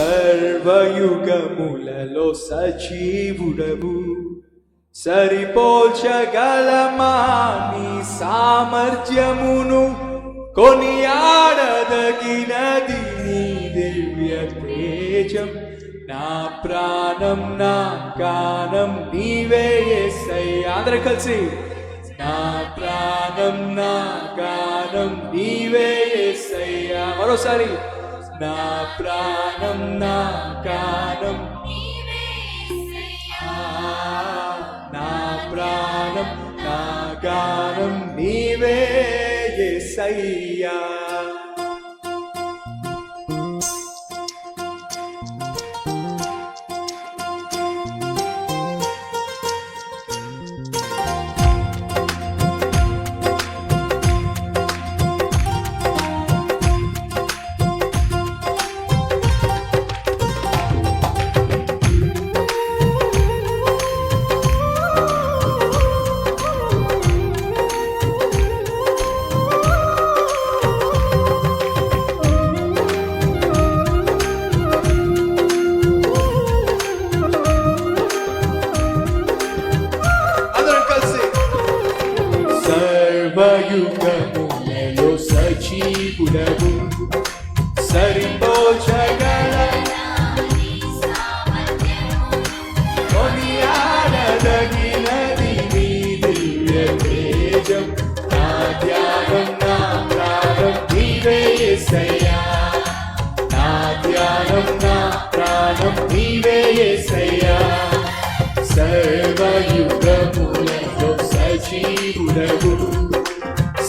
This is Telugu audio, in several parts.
సర్వయుగములలో సజీవుడవు. సరిపోల్చగలమా నీ సామర్థ్యమును కొనియాడదగినది నీ దివ్య తేజం. నా ప్రాణం నా గానం నీవే యేసయ్యా అందరూ కలిసి నా ప్రాణం నా గానం నీవే యేసయ్యా మరోసారి నా ప్రాణం నా గానం ఆ, నా ప్రాణం నా గానం నీవే యేసయ్యా సర్వయుగములలో సజీవుడవు సరిపోచగా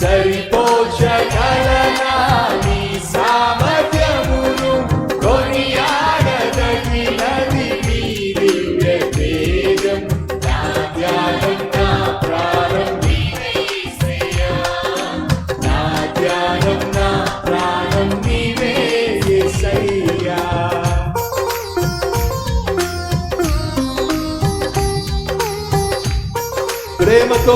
సరిపోచగలనా నీ సామర్థ్యమును కొనియాడదగినది నీ దివ్య తేజం నా ధ్యానం నా ప్రాణం నీవే నా ధ్యానం నా ప్రాణం నీవే ప్రేమతో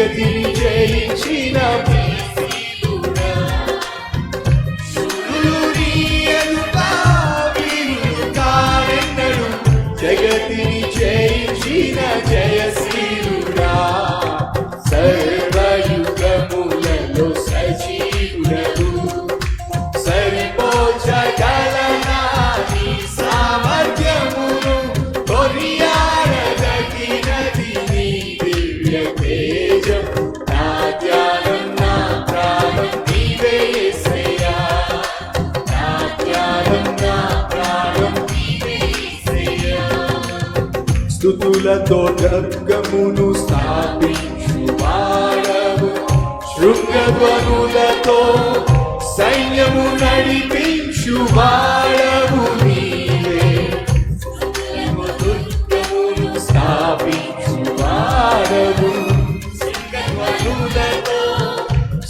జగతిని జయించిన జగతిని జయించిన జయశీలుడా. సరే స్థుతులతో జగ్గమును స్థాపించు వాడవు శృంగధ్వనులతో సైన్యము నడిపించు వాడవు నీవే. స్థాపించు వాడవు శృంగధ్వనులతో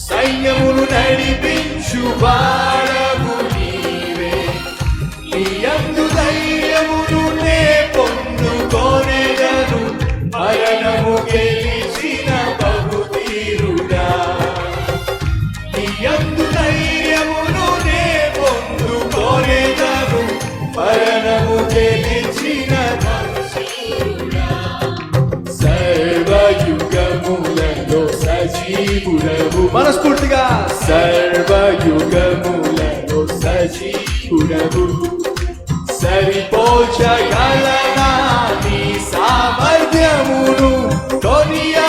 సైన్యమును నడిపించు వాడవు మరణము గెలిచిన. సర్వయుగములలో సజీవుడవు మనస్ఫూర్తిగా సర్వయుగములలో సజీవుడవు సరిపోచగలనా నీ సామర్థ్యమును కొనియాడదగినది